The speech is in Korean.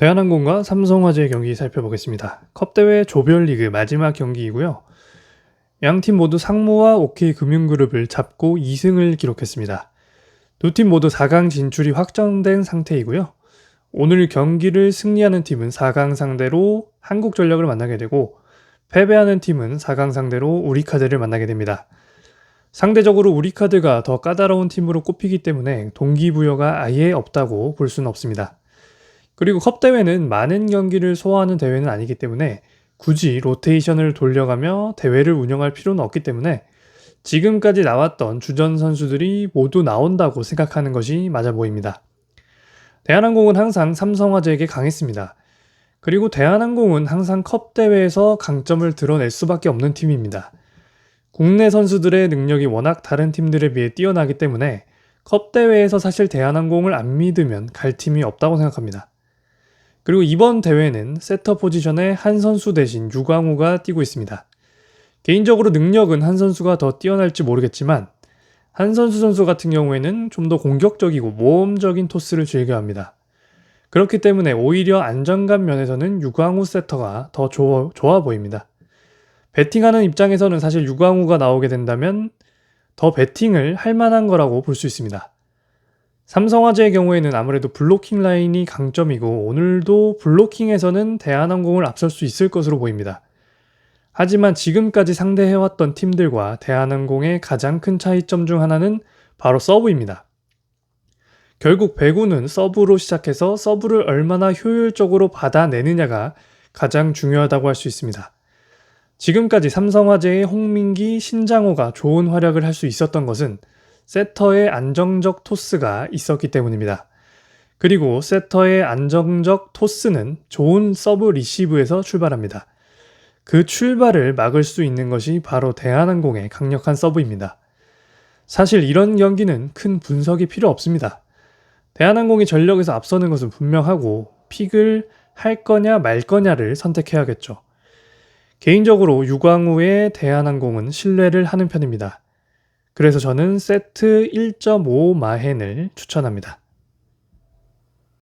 대한항공과 삼성화재 경기 살펴보겠습니다. 컵대회 조별리그 마지막 경기이고요. 양 팀 모두 상무와 OK 금융그룹을 잡고 2승을 기록했습니다. 두 팀 모두 4강 진출이 확정된 상태이고요. 오늘 경기를 승리하는 팀은 4강 상대로 한국전력을 만나게 되고 패배하는 팀은 4강 상대로 우리카드를 만나게 됩니다. 상대적으로 우리카드가 더 까다로운 팀으로 꼽히기 때문에 동기부여가 아예 없다고 볼 수는 없습니다. 그리고 컵 대회는 많은 경기를 소화하는 대회는 아니기 때문에 굳이 로테이션을 돌려가며 대회를 운영할 필요는 없기 때문에 지금까지 나왔던 주전 선수들이 모두 나온다고 생각하는 것이 맞아 보입니다. 대한항공은 항상 삼성화재에게 강했습니다. 그리고 대한항공은 항상 컵 대회에서 강점을 드러낼 수밖에 없는 팀입니다. 국내 선수들의 능력이 워낙 다른 팀들에 비해 뛰어나기 때문에 컵 대회에서 사실 대한항공을 안 믿으면 갈 팀이 없다고 생각합니다. 그리고 이번 대회는 세터 포지션에 한 선수 대신 유광우가 뛰고 있습니다. 개인적으로 능력은 한 선수가 더 뛰어날지 모르겠지만 한 선수 선수 같은 경우에는 좀 더 공격적이고 모험적인 토스를 즐겨합니다. 그렇기 때문에 오히려 안정감 면에서는 유광우 세터가 더 좋아, 좋아 보입니다. 배팅하는 입장에서는 사실 유광우가 나오게 된다면 더 배팅을 할 만한 거라고 볼 수 있습니다. 삼성화재의 경우에는 아무래도 블로킹 라인이 강점이고 오늘도 블로킹에서는 대한항공을 앞설 수 있을 것으로 보입니다. 하지만 지금까지 상대해왔던 팀들과 대한항공의 가장 큰 차이점 중 하나는 바로 서브입니다. 결국 배구는 서브로 시작해서 서브를 얼마나 효율적으로 받아내느냐가 가장 중요하다고 할 수 있습니다. 지금까지 삼성화재의 홍민기, 신장호가 좋은 활약을 할 수 있었던 것은 세터의 안정적 토스가 있었기 때문입니다. 그리고 세터의 안정적 토스는 좋은 서브 리시브에서 출발합니다. 그 출발을 막을 수 있는 것이 바로 대한항공의 강력한 서브입니다. 사실 이런 경기는 큰 분석이 필요 없습니다. 대한항공이 전력에서 앞서는 것은 분명하고 픽을 할 거냐 말 거냐를 선택해야겠죠. 개인적으로 유광우의 대한항공은 신뢰를 하는 편입니다. 그래서 저는 세트 1.5 마헨을 추천합니다.